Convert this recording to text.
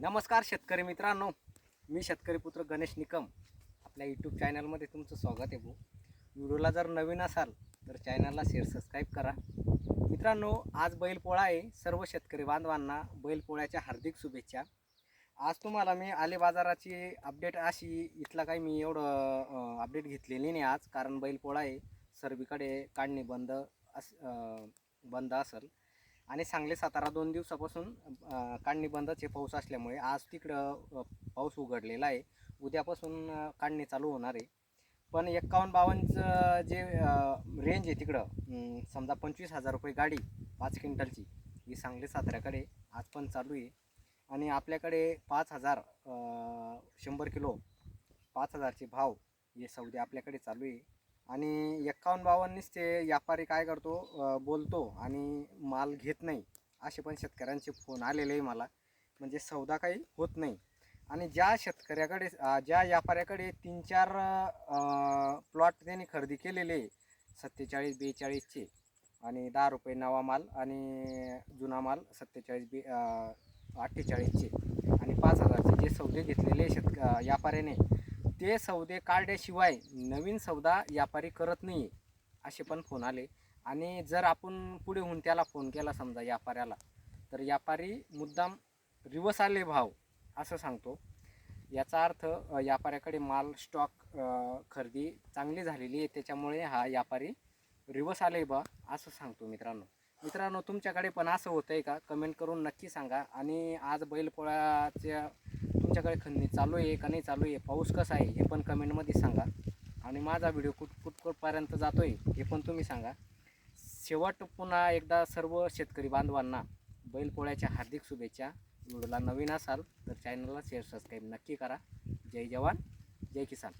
नमस्कार शेतकरी मित्रांनो. मी शेतकरी पुत्र गणेश निकम. आपल्या यूट्यूब चॅनलमध्ये तुमचं स्वागत आहे भाऊ. व्हिडिओला जर नवीन असाल तर चॅनलला शेअर सबस्क्राईब करा. मित्रांनो आज बैलपोळा आहे. सर्व शेतकरी बांधवांना बैलपोळ्याच्या हार्दिक शुभेच्छा. आज तुम्हाला मी आले बाजाराची अपडेट अशी इथला काही मी एवढं अपडेट घेतलेली नाही आज कारण बैलपोळा आहे. सर्वीकडे काढणे बंद अस बंद असेल. आणि सांगली सातारा दोन दिवसापासून काढणी बंदच आहे पाऊस असल्यामुळे आज तिकडं पाऊस उघडलेला आहे. उद्यापासून काढणी चालू होणार आहे. पण एक्कावन्न बावन्नचं जे रेंज आहे तिकडं समजा पंचवीस हजार रुपये गाडी पाच क्विंटलची ही सांगली साताऱ्याकडे आज पण चालू आहे. आणि आपल्याकडे पाच हजार शंभर किलो पाच हजारचे भाव हे सौदे आपल्याकडे चालू आहे. आणि एक्कावन्न बावन्नीच ते व्यापारी काय करतो बोलतो आणि माल घेत नाही. असे पण शेतकऱ्यांचे फोन आलेले आहे मला. म्हणजे सौदा काही होत नाही. आणि ज्या शेतकऱ्याकडे ज्या व्यापाऱ्याकडे तीन चार प्लॉट त्यांनी खरेदी केलेले आहे सत्तेचाळीस बेचाळीसचे आणि दहा रुपये नवा माल आणि जुना माल सत्तेचाळीस बे अठ्ठेचाळीसचे आणि पाच हजारचे जे सौदे घेतलेले शेतक व्यापाऱ्याने ते सौदे काढल्याशिवाय नवीन सौदा व्यापारी करत नाही आहे असे पण फोन आले. आणि जर आपण पुढे होऊन त्याला फोन केला समजा व्यापाऱ्याला तर व्यापारी मुद्दाम रिवर्स आले भाव असं सांगतो. याचा अर्थ व्यापाऱ्याकडे माल स्टॉक खरेदी चांगली झालेली आहे त्याच्यामुळे हा व्यापारी रिवर्स आले बा असं सांगतो मित्रांनो. मित्रांनो तुमच्याकडे पण असं होतं आहे का? कमेंट करून नक्की सांगा. आणि आज बैलपोळ्याच्या तुमच्याकडे खंदणी चालू आहे का नाही चालू आहे? पाऊस कसा आहे हे पण कमेंटमध्ये सांगा. आणि माझा व्हिडिओ कुठ कुठपर्यंत जातो आहे हे पण तुम्ही सांगा. शेवट पुन्हा एकदा सर्व शेतकरी बांधवांना बैलपोळ्याच्या हार्दिक शुभेच्छा. व्हिडिओला नवीन असाल तर चॅनलला शेअर सबस्क्राईब नक्की करा. जय जवान जय किसान.